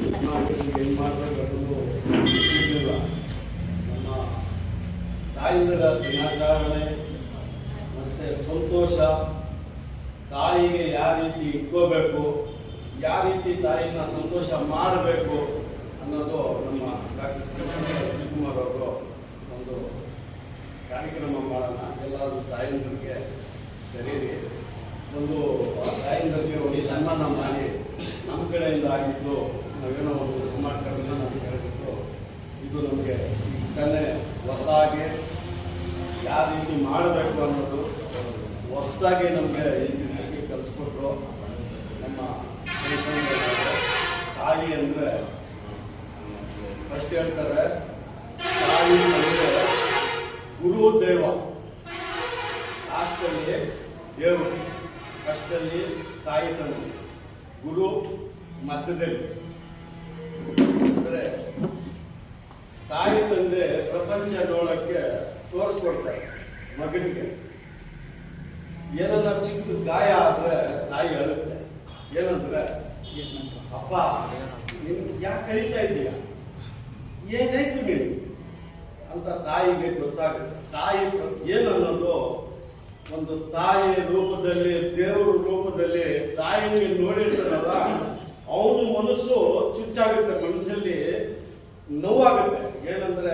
ನಮ್ಮ ತಾಯಂದಿರ ದಿನಾಚರಣೆ ಮತ್ತು ಸಂತೋಷ ತಾಯಿಗೆ ಯಾವ ರೀತಿ ಇಟ್ಕೋಬೇಕು ಯಾವ ರೀತಿ ತಾಯಿನ ಸಂತೋಷ ಮಾಡಬೇಕು ಅನ್ನೋದು ನಮ್ಮ ಡಾಕ್ಟರ್ ಕುಮಾರ್ ಅವರು ಒಂದು ಕಾರ್ಯಕ್ರಮ ಮಾಡೋಣ ಎಲ್ಲರೂ ತಾಯಂದ್ರಿಗೆ ಸರೀರಿ ಒಂದು ತಾಯಂದ್ರಿಗೆ ಒಂದು ಸನ್ಮಾನ ಮಾಡಿ ನಮ್ಮ ಕಡೆಯಿಂದ ಆಗಿದ್ದು ನಾವೇನೋ ಒಂದು ಸುಮಾರು ನಮಗೆ ಹೇಳ್ಬಿಟ್ಟು ಇದು ನಮಗೆ ಕಲೆ ಹೊಸಾಗಿ ಯಾವ ರೀತಿ ಮಾಡಬೇಕು ಅನ್ನೋದು ಹೊಸದಾಗಿ ನಮಗೆ ಈ ರೀತಿ ಕಲಿಸ್ಕೊಟ್ರು ನಮ್ಮ ತಾಯಿ ಅಂದರೆ ಫಸ್ಟ್ ಹೇಳ್ತಾರೆ, ತಾಯಿ ಅಂದರೆ ಗುರು ದೇವ ಲಾಸ್ಟಲ್ಲಿ ದೇವರು, ಫಸ್ಟಲ್ಲಿ ತಾಯಿ ತಂದೆ. ಗುರು ಮಧ್ಯದಲ್ಲಿ. ಪ್ರಪಂಚ ನೋಡಕ್ಕೆ ತೋರಿಸ್ಕೊಡ್ತಾರೆ ಮಗನಿಗೆ. ಏನನ್ನ ಚಿಕ್ಕ ಗಾಯ ಆದ್ರೆ ತಾಯಿ ಅಳುತ್ತೆ ಏನಂದ್ರೆ ಅಪ್ಪ ಯಾಕೆ ಕಳೀತಾ ಇದೀಯ ಏನಾಯ್ತು ನೀನು ಅಂತ ತಾಯಿಗೆ ಗೊತ್ತಾಗುತ್ತೆ. ತಾಯಿ ಏನನ್ನೋದು ಒಂದು ತಾಯಿಯ ರೂಪದಲ್ಲಿ, ದೇವರ ರೂಪದಲ್ಲಿ ತಾಯಿಗೆ ನೋಡಿರ್ತಾರಲ್ಲ, ಅವನು ಮನಸ್ಸು ಚುಚ್ಚಾಗುತ್ತೆ, ಮನಸ್ಸಲ್ಲಿ ನೋವಾಗುತ್ತೆ. ಏನಂದ್ರೆ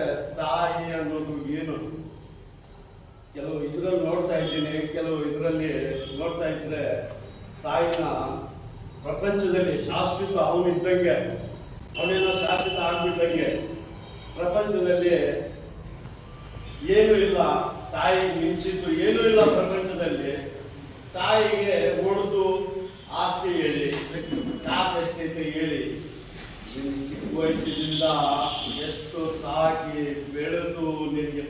ಕೆಲವು ಇದರಲ್ಲಿ ನೋಡ್ತಾ ಇದ್ದೀನಿ, ಕೆಲವು ಇದರಲ್ಲಿ ನೋಡ್ತಾ ಇದ್ರೆ ತಾಯಿನ ಪ್ರಪಂಚದಲ್ಲಿ ಶಾಶ್ವತ ಅವನಿದ್ದಂಗೆ ಅವನೇನೋ ಶಾಶ್ವತ ಆಗ್ಬಿಟ್ಟಂಗೆ. ಪ್ರಪಂಚದಲ್ಲಿ ಏನೂ ಇಲ್ಲ ತಾಯಿಗೆ ಮಿಂಚಿದ್ದು ಏನೂ ಇಲ್ಲ ಪ್ರಪಂಚದಲ್ಲಿ. ತಾಯಿಗೆ ಹೊಡೆದು ಆಸ್ತಿ ಹೇಳಿ, ಕಾಸು ಎಷ್ಟೈತೆ ಹೇಳಿ. ಚಿಕ್ಕ ವಯಸ್ಸಿನಿಂದ ಎಷ್ಟು ಸಾಕಿ ಬೆಳೆದು ನಿನಗೆ